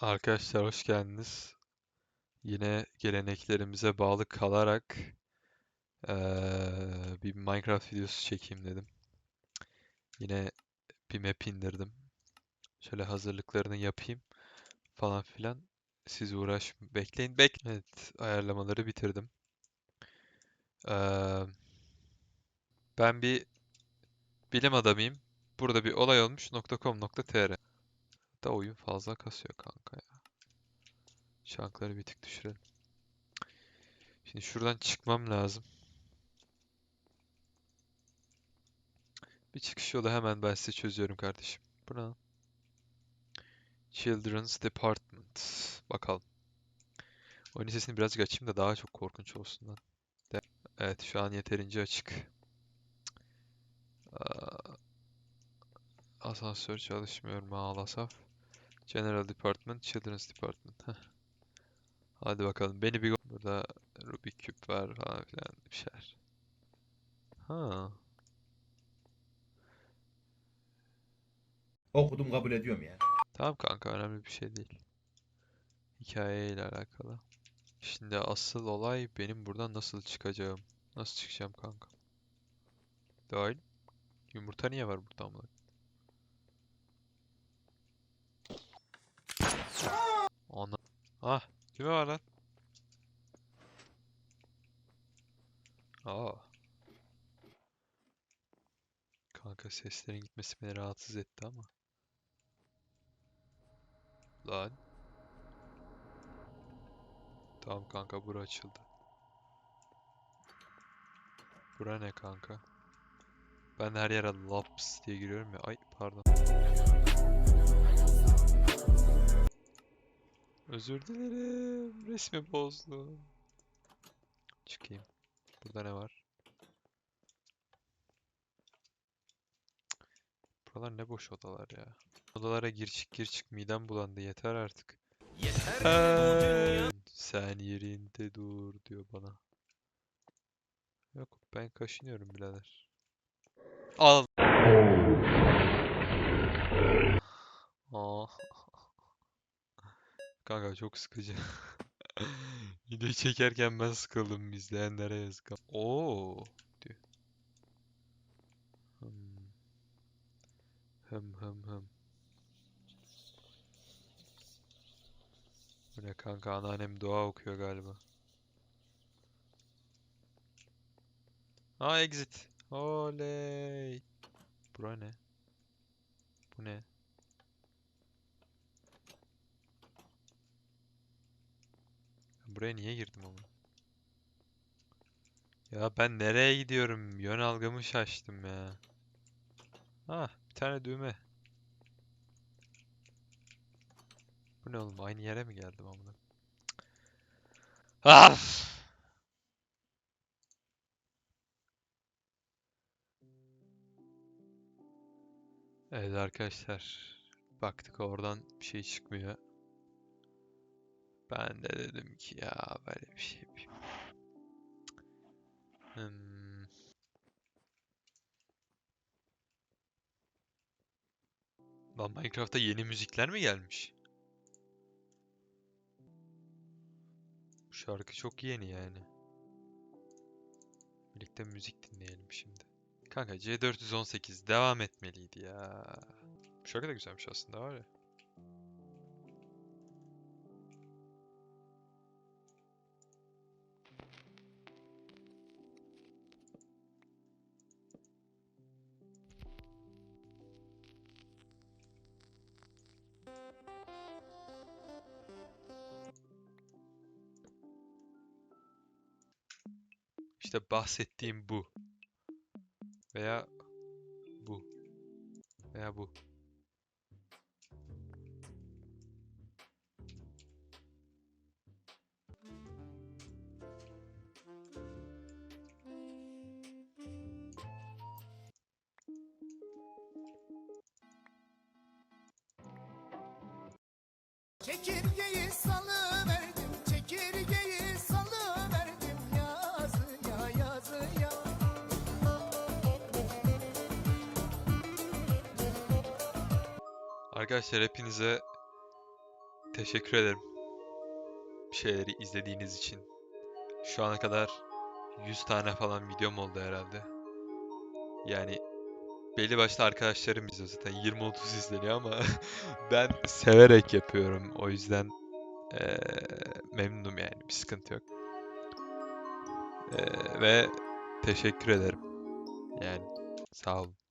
Arkadaşlar hoş geldiniz. Yine geleneklerimize bağlı kalarak eee, bir Minecraft videosu çekeyim dedim. Yine bir map indirdim. Şöyle hazırlıklarını yapayım falan filan. Siz uğraş bekleyin. Bek evet ayarlamaları bitirdim. Eee, ben bir bilim adamıyım. Burada bir olay olmuş .com.tr. Da oyun fazla kasıyor kanka ya. Şankları bir tık düşürelim. Şimdi şuradan çıkmam lazım. Bir çıkış yolu hemen ben size çözüyorum kardeşim. Bu ne? Children's Department. Bakalım. Oyun sesini birazcık açayım da daha çok korkunç olsun lan. Evet şu an yeterince açık. Asansör çalışmıyor maalesef. General Department, Children's Department. Heh. Hadi bakalım. Beni bir burada Rubik küp var falan filan bir şeyler. Ha. Okudum kabul ediyorum ya. Tamam kanka önemli bir şey değil. Hikaye ile alakalı. Şimdi asıl olay benim buradan nasıl çıkacağım. Nasıl çıkacağım kanka? Dahil. Yumurta niye var burada amına? Ana. Ah, kimi var lan? Aa. Kanka seslerin gitmesi beni rahatsız etti ama. Lan. Tamam kanka bura açıldı. Bura ne kanka? Ben her yere laps diye giriyorum ya. Ay pardon. Özür dilerim. Resmi bozdum. Çıkayım. Burada ne var? Buralar ne boş odalar ya. Odalara gir çık gir çık midem bulandı yeter artık. Yeter Sen yerinde dur diyor bana. Yok ben kaşınıyorum birader. Al. Aa. Kanka çok sıkıcı. Video çekerken ben sıkıldım izleyenlere yazık. Oo diyor. Hmm. Hım hım hım. Bu ne kanka anneannem dua okuyor galiba. Ha exit. Oley. Bura ne? Bu ne? Buraya niye girdim ama? Ya ben nereye gidiyorum? Yön algımı şaştım ya. Ah, bir tane düğme. Bu ne oğlum? Aynı yere mi geldim amına? Ah! Evet arkadaşlar. Baktık oradan bir şey çıkmıyor. Ben de dedim ki ya böyle bir şey yapayım. Hmm. Lan Minecraft'ta yeni müzikler mi gelmiş? Bu şarkı çok yeni yani. Birlikte müzik dinleyelim şimdi. Kanka C418 devam etmeliydi ya. Bu şarkı da güzelmiş aslında var ya. İşte bahsettiğim bu. Veya bu. Veya bu. Çekirgeyi salıverdim, Arkadaşlar hepinize teşekkür ederim. Bir şeyleri izlediğiniz için. Şu ana kadar 100 tane falan videom oldu herhalde. Yani belli başlı arkadaşlarım izliyor zaten 20-30 izleniyor ama ben severek yapıyorum. O yüzden eee, memnunum yani bir sıkıntı yok. Eee, ve teşekkür ederim. Yani sağ olun.